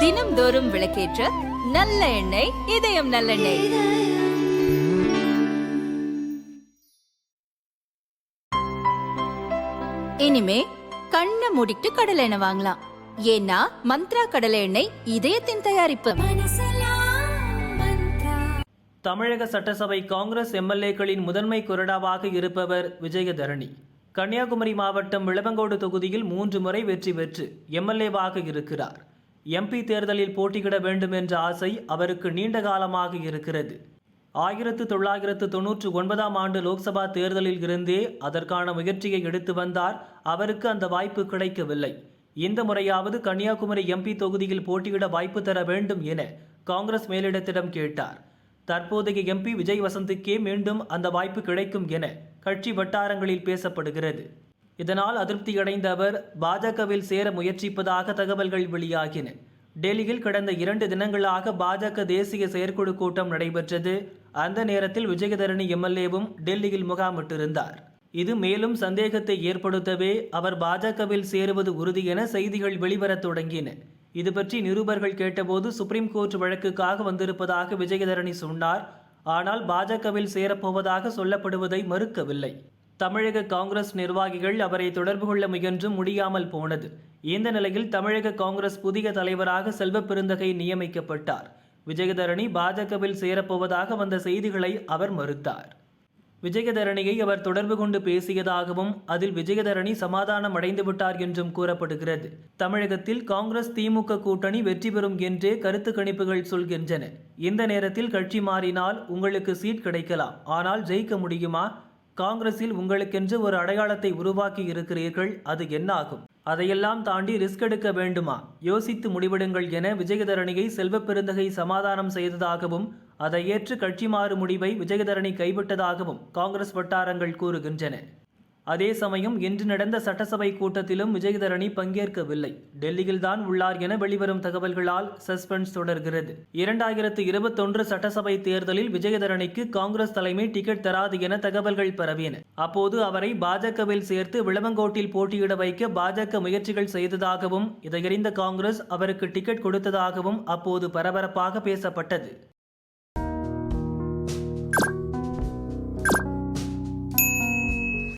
தினம்தோறும் விளக்கேற்ற நல்ல எண்ணெய் இதயம் நல்லெண்ணெய். இனிமே கண்ணை மூடிட்டு கடலை எண்ணெய் வாங்கலாம். ஏன்னா மந்த்ரா கடலை எண்ணெய் இதயத்தின் தயாரிப்பு. தமிழக சட்டசபை காங்கிரஸ் எம்எல்ஏக்களின் முதன்மை கொறடாவாக இருப்பவர் விஜயதரணி. கன்னியாகுமரி மாவட்டம் விளவங்கோடு தொகுதியில் மூன்று முறை வெற்றி பெற்று எம்எல்ஏவாக இருக்கிறார். எம்பி தேர்தலில் போட்டியிட வேண்டும் என்ற ஆசை அவருக்கு நீண்ட காலமாக இருக்கிறது. ஆயிரத்து தொள்ளாயிரத்து தொன்னூற்று ஒன்பதாம் ஆண்டு லோக்சபா தேர்தலில் இருந்தே அதற்கான முயற்சியை எடுத்து வந்தார். அவருக்கு அந்த வாய்ப்பு கிடைக்கவில்லை. இந்த முறையாவது கன்னியாகுமரி எம்பி தொகுதியில் போட்டியிட வாய்ப்பு தர வேண்டும் என காங்கிரஸ் மேலிடத்திடம் கேட்டார். தற்போதைய எம்பி விஜய் வசந்துக்கே மீண்டும் அந்த வாய்ப்பு கிடைக்கும் என கட்சி வட்டாரங்களில் பேசப்படுகிறது. இதனால் அதிருப்தியடைந்த அவர் பாஜகவில் சேர முயற்சிப்பதாக தகவல்கள் வெளியாகின. டெல்லியில் கடந்த இரண்டு தினங்களாக பாஜக தேசிய செயற்குழு கூட்டம் நடைபெற்றது. அந்த நேரத்தில் விஜயதரணி எம்எல்ஏவும் டெல்லியில் முகாமிட்டிருந்தார். இது மேலும் சந்தேகத்தை ஏற்படுத்தவே அவர் பாஜகவில் சேருவது உறுதி என செய்திகள் வெளிவரத் தொடங்கின. இது பற்றி நிருபர்கள் கேட்டபோது சுப்ரீம் கோர்ட் வழக்குக்காக வந்திருப்பதாக விஜயதரணி சொன்னார். ஆனால் பாஜகவில் சேரப்போவதாக சொல்லப்படுவதை மறுக்கவில்லை. தமிழக காங்கிரஸ் நிர்வாகிகள் அவரை தொடர்பு கொள்ள முயன்றும் முடியாமல் போனது. இந்த நிலையில் தமிழக காங்கிரஸ் புதிய தலைவராக செல்வ பெருந்தகை நியமிக்கப்பட்டார். விஜயதரணி பாஜகவில் சேரப்போவதாக வந்த செய்திகளை அவர் மறுத்தார். விஜயதரணியை அவர் தொடர்பு கொண்டு பேசியதாகவும் அதில் விஜயதரணி சமாதானம் அடைந்து விட்டார் என்றும் கூறப்படுகிறது. தமிழகத்தில் காங்கிரஸ் திமுக கூட்டணி வெற்றி பெறும் என்றே கருத்து கணிப்புகள் சொல்கின்றன. இந்த நேரத்தில் கட்சி மாறினால் உங்களுக்கு சீட் கிடைக்கலாம். ஆனால் ஜெயிக்க முடியுமா? காங்கிரஸில் உங்களுக்கென்று ஒரு அடையாளத்தை உருவாக்கி இருக்கிறீர்கள் அது என்ன ஆகும்? அதையெல்லாம் தாண்டி ரிஸ்க் எடுக்க வேண்டுமா? யோசித்து முடிவெடுங்கள் என விஜயதரணியை செல்வ பெருந்தகை சமாதானம் செய்ததாகவும் அதை ஏற்று கட்சி மாறு முடிவை விஜயதரணி கைவிட்டதாகவும் காங்கிரஸ் வட்டாரங்கள் கூறுகின்றன. அதே சமயம் இன்று நடந்த சட்டசபை கூட்டத்திலும் விஜயதரணி பங்கேற்கவில்லை. டெல்லியில் தான் உள்ளார் என வெளிவரும் தகவல்களால் சஸ்பென்ஸ் தொடர்கிறது. இரண்டாயிரத்து இருபத்தொன்று சட்டசபை தேர்தலில் விஜயதரணிக்கு காங்கிரஸ் தலைமை டிக்கெட் தராது என தகவல்கள் பரவின அப்போது அவரை பாஜகவில் சேர்த்து விளவங்கோட்டில் போட்டியிட வைக்க பாஜக முயற்சிகள் செய்ததாகவும் இதையறிந்த காங்கிரஸ் அவருக்கு டிக்கெட் கொடுத்ததாகவும் அப்போது பரபரப்பாக பேசப்பட்டது.